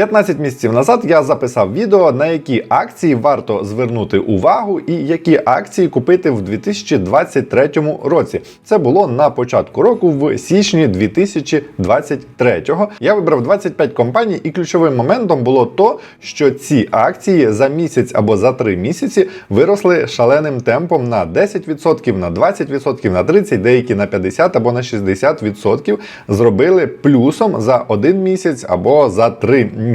15 місяців назад я записав відео, на які акції варто звернути увагу і які акції купити в 2023 році. Це було на початку року в січні 2023. Я вибрав 25 компаній, і ключовим моментом було то, що ці акції за місяць або за три місяці виросли шаленим темпом на 10%, на 20%, на 30%, деякі на 50% або на 60% зробили плюсом за один місяць або за три місяці.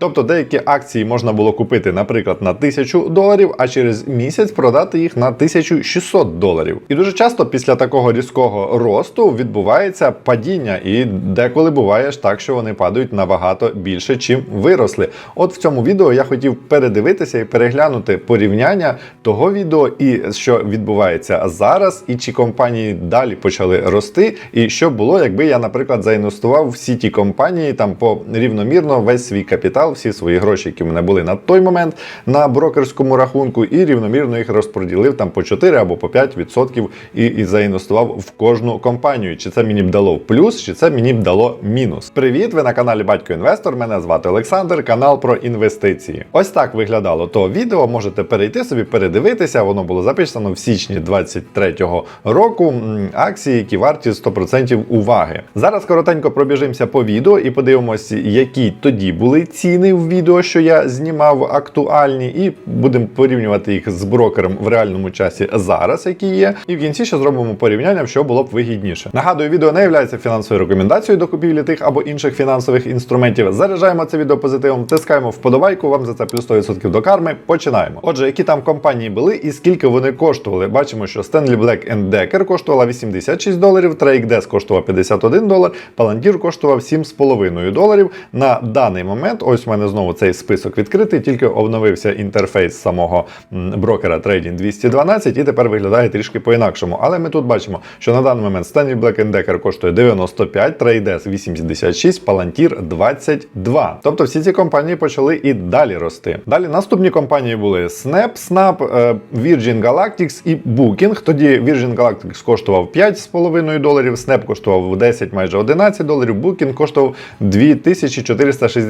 Тобто деякі акції можна було купити, наприклад, на 1000 доларів, а через місяць продати їх на 1600 доларів. І дуже часто після такого різкого росту відбувається падіння, і деколи буває ж так, що вони падають набагато більше, чим виросли. От в цьому відео я хотів передивитися і переглянути порівняння того відео і що відбувається зараз, і чи компанії далі почали рости, і що було, якби я, наприклад, заінвестував всі ті компанії там по рівномірно весь свій капітал, всі свої гроші, які в мене були на той момент на брокерському рахунку, і рівномірно їх розподілив там по 4 або по 5% і, і заінвестував в кожну компанію. Чи це мені б дало плюс, чи це мені б дало мінус. Привіт! Ви на каналі Батько Інвестор. Мене звати Олександр, канал про інвестиції. Ось так виглядало то відео. Можете перейти собі, передивитися. Воно було записано в січні 23-го року. Акції, які варті 100% уваги. Зараз коротенько пробіжимося по відео і подивимося, які тоді були ціни в відео, що я знімав актуальні, і будемо порівнювати їх з брокером в реальному часі зараз, які є. І в кінці ще зробимо порівняння, що було б вигідніше. Нагадую, відео не є фінансовою рекомендацією до купівлі тих або інших фінансових інструментів. Заряджаємо це відео позитивом, тискаємо вподобайку. Вам за це плюс 100% до карми. Починаємо. Отже, які там компанії були і скільки вони коштували? Бачимо, що Stanley Black Decker коштувала 86 доларів, TradeDesk коштував 51 долар, Palantir коштував 7,5 доларів. На даний момент, ось у мене знову цей список відкритий, тільки обновився інтерфейс самого брокера Trading 212 і тепер виглядає трішки по-інакшому. Але ми тут бачимо, що на даний момент Stanley Black Decker коштує 95, TradeDesk 86, Palantir 22. Тобто всі ці компанії почали і далі рости. Далі наступні компанії були Snap, Snap, е, Virgin Galactic і Booking. Тоді Virgin Galactic коштував 5,5 доларів, Snap коштував 10, майже 11 доларів, Booking коштував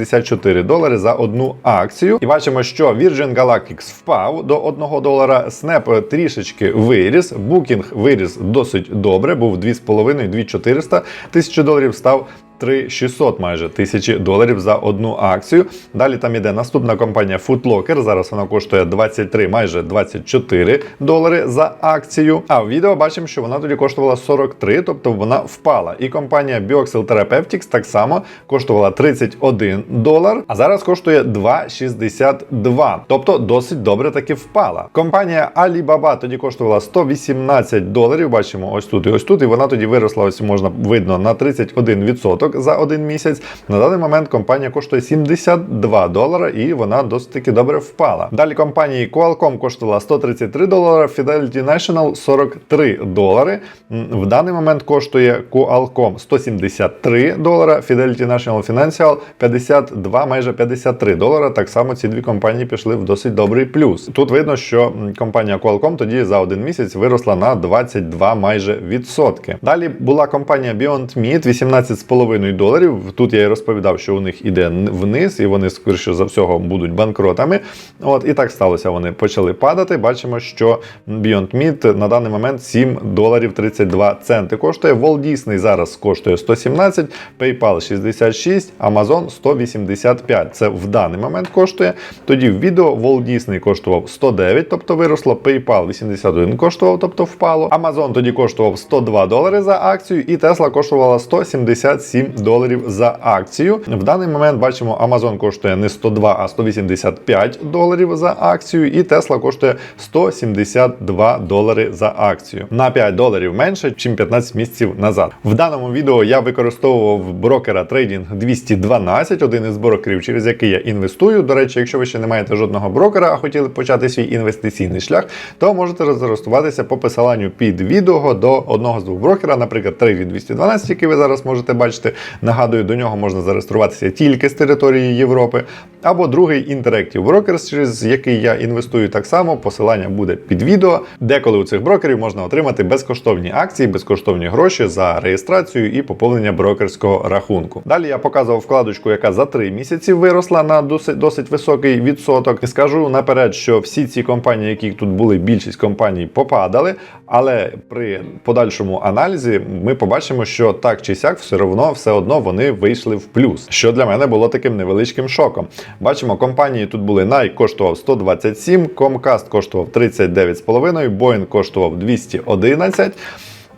2464 долари за одну акцію. І бачимо, що Virgin Galactic впав до 1 долара, Snap трішечки виріс, Booking виріс досить добре, був 2,5, 2400 тисячі доларів став 3600 майже тисячі доларів за одну акцію. Далі там іде наступна компанія Footlocker. Зараз вона коштує 23, майже 24 долари за акцію. А в відео бачимо, що вона тоді коштувала 43, тобто вона впала. І компанія Bioxel Therapeutics так само коштувала 31 долар, а зараз коштує 2,62. Тобто досить добре таки впала. Компанія Alibaba тоді коштувала 118 доларів. Бачимо ось тут і ось тут. І вона тоді виросла, ось можна видно на 31% за один місяць. На даний момент компанія коштує 72 долара і вона досить таки добре впала. Далі компанії Qualcomm коштувала 133 долара, Fidelity National 43 долари. В даний момент коштує Qualcomm 173 долара, Fidelity National Financial 52, майже 53 долара. Так само ці дві компанії пішли в досить добрий плюс. Тут видно, що компанія Qualcomm тоді за один місяць виросла на 22 майже відсотки. Далі була компанія Beyond Meat 18,5 доларів. Тут я і розповідав, що у них іде вниз, і вони, скоріше за всього, будуть банкротами. От і так сталося. Вони почали падати. Бачимо, що Beyond Meat на даний момент 7 доларів 32 центи коштує. Walt Disney зараз коштує 117, PayPal 66, Amazon 185. Це в даний момент коштує. Тоді в відео Walt Disney коштував 109, тобто виросло. PayPal 81 коштував, тобто впало. Amazon тоді коштував 102 долари за акцію, і Tesla коштувала 177 доларів за акцію. В даний момент бачимо, Amazon коштує не 102, а 185 доларів за акцію, і Tesla коштує 172 долари за акцію. На 5 доларів менше, ніж 15 місяців назад. В даному відео я використовував брокера Trading 212, один із брокерів, через який я інвестую. До речі, якщо ви ще не маєте жодного брокера, а хотіли почати свій інвестиційний шлях, то можете зареєструватися по посиланню під відео до одного з двох брокера, наприклад, Trading 212, який ви зараз можете бачити, Нагадую, до нього можна зареєструватися тільки з території Європи. Або другий Interactive Brokers, через який я інвестую так само. Посилання буде під відео. Деколи у цих брокерів можна отримати безкоштовні акції, безкоштовні гроші за реєстрацію і поповнення брокерського рахунку. Далі я показував вкладочку, яка за 3 місяці виросла на досить, досить високий відсоток. Скажу наперед, що всі ці компанії, які тут були, більшість компаній попадали. Але при подальшому аналізі ми побачимо, що так чи сяк, все одно, все одно вони вийшли в плюс, що для мене було таким невеличким шоком. Бачимо, компанії тут були Nike коштував 127, Comcast коштував 39,5, Boeing коштував 211.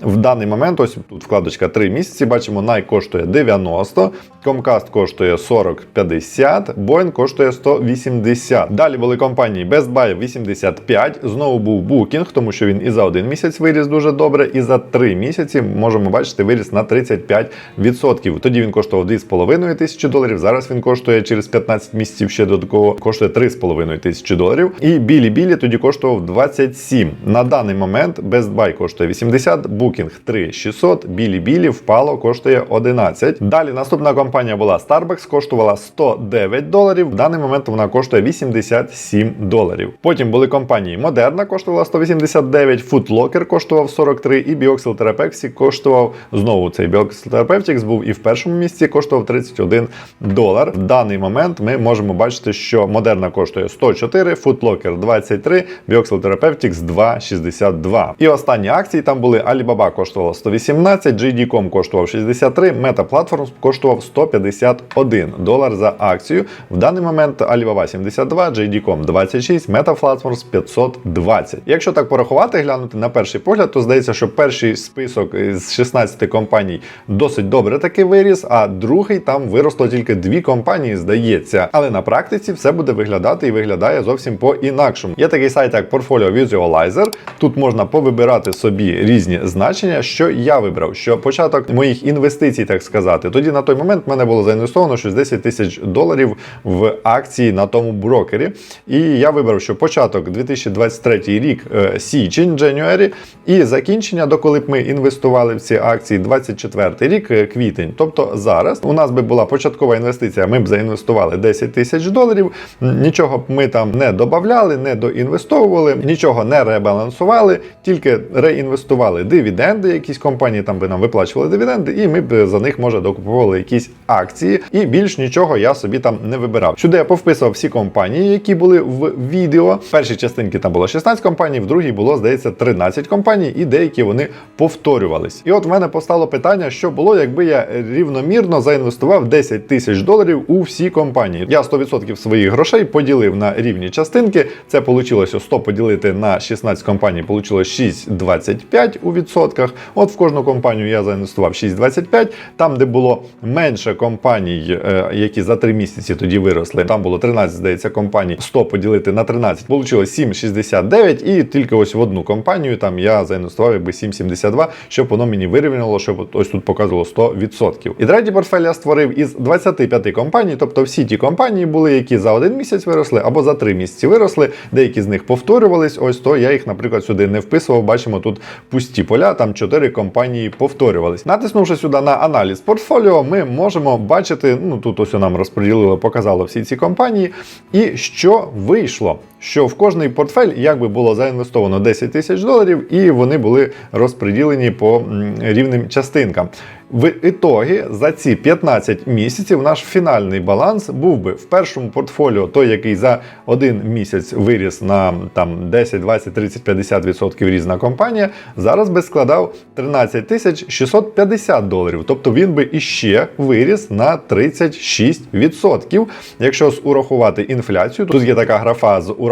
В даний момент, ось тут вкладочка 3 місяці, бачимо, Nike коштує 90, Comcast коштує 40-50, Boeing коштує 180. Далі були компанії Best Buy 85, знову був Booking, тому що він і за один місяць виріс дуже добре, і за 3 місяці можемо бачити виріс на 35%. Тоді він коштував 2,5 тисячі доларів, зараз він коштує через 15 місяців ще додатково коштує 3,5 тисячі доларів. І Білі-Білі тоді коштував 27. На даний момент Best Buy коштує 80, Booking 3600, Білі-Білі впало, коштує 11. Далі наступна компанія була Starbucks, коштувала 109 доларів. В даний момент вона коштує 87 доларів. Потім були компанії Moderna, коштувала 189, Foot Locker коштував 43 і Bioxyl Therapeutics коштував знову цей Bioxyl Therapeutics був і в першому місці коштував 31 долар. В даний момент ми можемо бачити, що Moderna коштує 104, Foot Locker 23, Bioxyl Therapeutics 2,62. І останні акції там були Alibaba коштувала 118, JD.com коштував 63, Meta Platforms коштував 151 долар за акцію. В даний момент Alibaba 72, JD.com 26, Meta Platforms 520. Якщо так порахувати, глянути на перший погляд, то здається, що перший список з 16 компаній досить добре таки виріс, а другий там виросло тільки дві компанії, здається. Але на практиці все буде виглядати і виглядає зовсім по-інакшому. Є такий сайт, як Portfolio Visualizer. Тут можна повибирати собі різні значення, що я вибрав, що початок моїх інвестицій, так сказати. Тоді на той момент в мене було заінвестовано щось 10 тисяч доларів в акції на тому брокері. І я вибрав, що початок 2023 рік е, січень, January, і закінчення, доколи б ми інвестували в ці акції, 24 рік, е, квітень. Тобто зараз у нас би була початкова інвестиція, ми б заінвестували 10 тисяч доларів. Нічого б ми там не додавали, не доінвестовували, нічого не ребалансували, тільки реінвестували дивіденди. Якісь компанії там би нам виплачували дивіденди, і ми б за них може докуповували якісь акції. І більш нічого я собі там не вибирав. Сюди я повписував всі компанії, які були в відео. В першій частинці там було 16 компаній, в другій було, здається, 13 компаній, і деякі вони повторювались. І от в мене постало питання, що було, якби я рівномірно заінвестував 10 тисяч доларів у всі компанії. Я 100% своїх грошей поділив на рівні частинки. Це вийшло 100 поділити на 16 компаній, вийшло 6,25 у відсотках. От в кожну компанію я заінвестував 6,25. Там, де було менше компаній, е, які за 3 місяці тоді виросли, там було 13, здається, компаній. 100 поділити на 13, вийшло 7,69. І тільки ось в одну компанію там я заінвестував якби 7,72, щоб воно мені вирівняло, щоб ось тут показувало 100%. І третій портфель я створив із 25 компаній, тобто всі ті компанії були, які за один місяць виросли або за три місяці виросли. Деякі з них повторювались. Ось то я їх, наприклад, сюди не вписував. Бачимо тут пусті поля, там 4 компанії повторювались. Натиснувши сюди на аналіз портфоліо, ми можемо бачити, ну тут ось нам розподілило, показало всі ці компанії, і що вийшло. Що в кожний портфель якби було заінвестовано 10 тисяч доларів, і вони були розподілені по рівним частинкам. В ітогі за ці 15 місяців наш фінальний баланс був би в першому портфоліо, той, який за один місяць виріс на там 10, 20, 30, 50 відсотків різна компанія, зараз би складав 13 тисяч 650 доларів. Тобто він би іще виріс на 36 відсотків. Якщо урахувати інфляцію, тут є така графа з урахуванням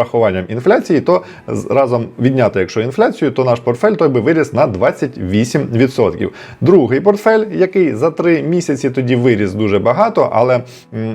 інфляції, то разом відняти, якщо інфляцію, то наш портфель той би виріс на 28 відсотків. Другий портфель який за три місяці тоді виріс дуже багато, але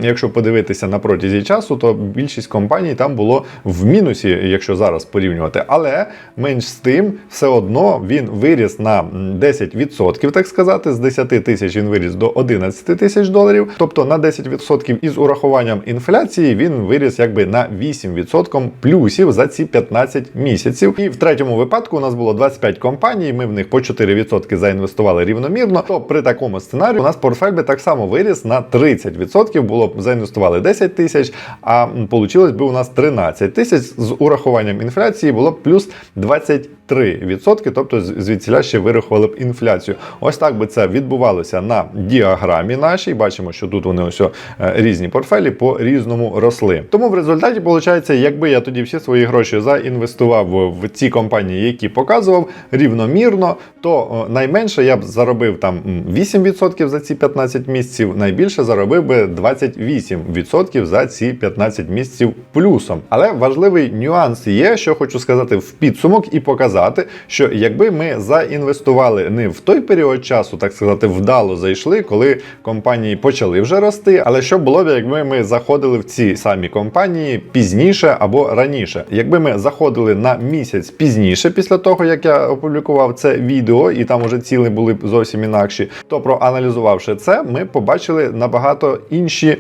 якщо подивитися на протязі часу, то більшість компаній там було в мінусі, якщо зараз порівнювати. Але менш з тим, все одно він виріс на м, 10%, так сказати, з 10 тисяч він виріс до 11 тисяч доларів. Тобто на 10% із урахуванням інфляції він виріс якби на 8% плюсів за ці 15 місяців. І в третьому випадку у нас було 25 компаній. Ми в них по 4% заінвестували рівномірно. То при такому сценарію у нас портфель би так само виріс на 30%. Було б заінвестували 10 тисяч, а получилось би у нас 13 тисяч з урахуванням інфляції було б плюс 23%, тобто звідсіля ще вирахували б інфляцію. Ось так би це відбувалося на діаграмі нашій. Бачимо, що тут вони ось е, різні портфелі по різному росли. Тому в результаті виходить, якби я тоді всі свої гроші заінвестував в ці компанії, які показував рівномірно, то найменше я б заробив там м, 8% за ці 15 місяців, найбільше заробив би 28% за ці 15 місяців плюсом. Але важливий нюанс є, що хочу сказати в підсумок і показати, що якби ми заінвестували не в той період часу, так сказати, вдало зайшли, коли компанії почали вже рости. Але що було б, якби ми заходили в ці самі компанії пізніше або раніше? Якби ми заходили на місяць пізніше, після того як я опублікував це відео, і там уже ціли були зовсім інакші, то проаналізувавши це, ми побачили набагато інші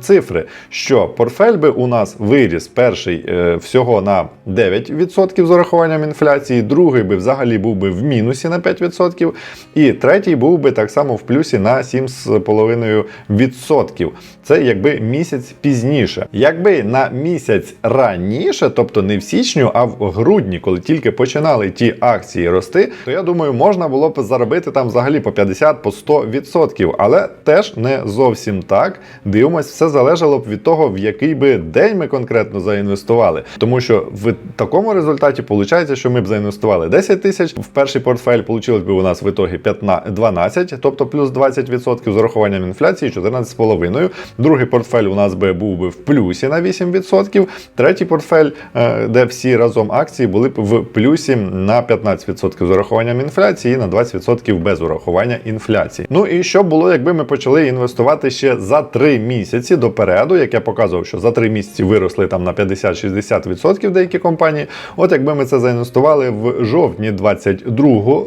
цифри, що портфель би у нас виріс перший е, всього на 9% з урахуванням інфляції, другий би взагалі був би в мінусі на 5%, і третій був би так само в плюсі на 7,5%. Це якби місяць пізніше. Якби на місяць раніше, тобто не в січню, а в грудні, коли тільки починали ті акції рости, то я думаю, можна було б заробити там взагалі по 50 по 100%. Але теж не зовсім так. Дивимось, все залежало б від того, в який би день ми конкретно заінвестували. Тому що в такому результаті виходить, що ми б заінвестували 10 тисяч в перший портфель, получилось би у нас в ітогі 15, 12, тобто плюс 20% з урахуванням інфляції, 14,5. Другий портфель у нас би був би в плюсі на 8%. Третій портфель, е, де всі разом акції були б в плюсі на 15% з урахуванням інфляції і на 20% без урахування інфляції. Ну і що було, якби ми почали інвестувати ще за 3 місяці допереду, як я показував, що за 3 місяці виросли там на 50-60% деякі компанії. От якби ми це заінвестували в жовтні 22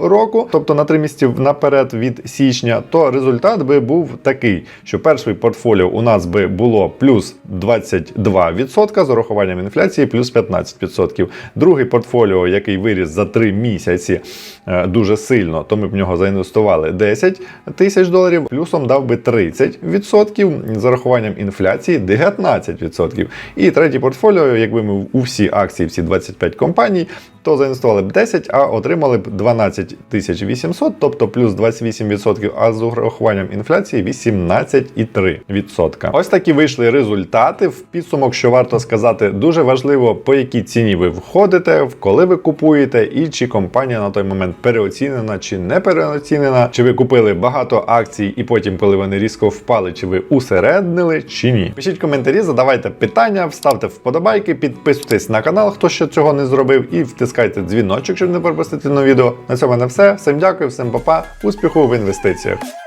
року, тобто на 3 місяці наперед від січня, то результат би був такий, що перший портфоліо у нас би було плюс 22% з урахуванням інфляції, плюс 15%. Другий портфоліо, який виріс за 3 місяці е, дуже сильно, то ми б в нього заінвестували 10 тисяч доларів, плюсом дав би 30% з урахуванням інфляції 19%. І третій портфоліо, якби ми у всі акції, всі 25 компаній, то заінвестували б 10, а отримали б 12 800, тобто плюс 28%, а з урахуванням інфляції 18,3%. Ось такі вийшли результати. В підсумок, що варто сказати, дуже важливо, по якій ціні ви входите, в коли ви купуєте, і чи компанія на той момент переоцінена чи не переоцінена, чи ви купили багато акцій, і потім, коли вони різко впали, чи ви усереднили, чи ні. Пишіть коментарі, задавайте питання, вставте вподобайки, підписуйтесь на канал, хто ще цього не зробив, і втискайте дзвіночок, щоб не пропустити нові відео. На цьому на все. Всім дякую, всім па-па, успіху в інвестиціях.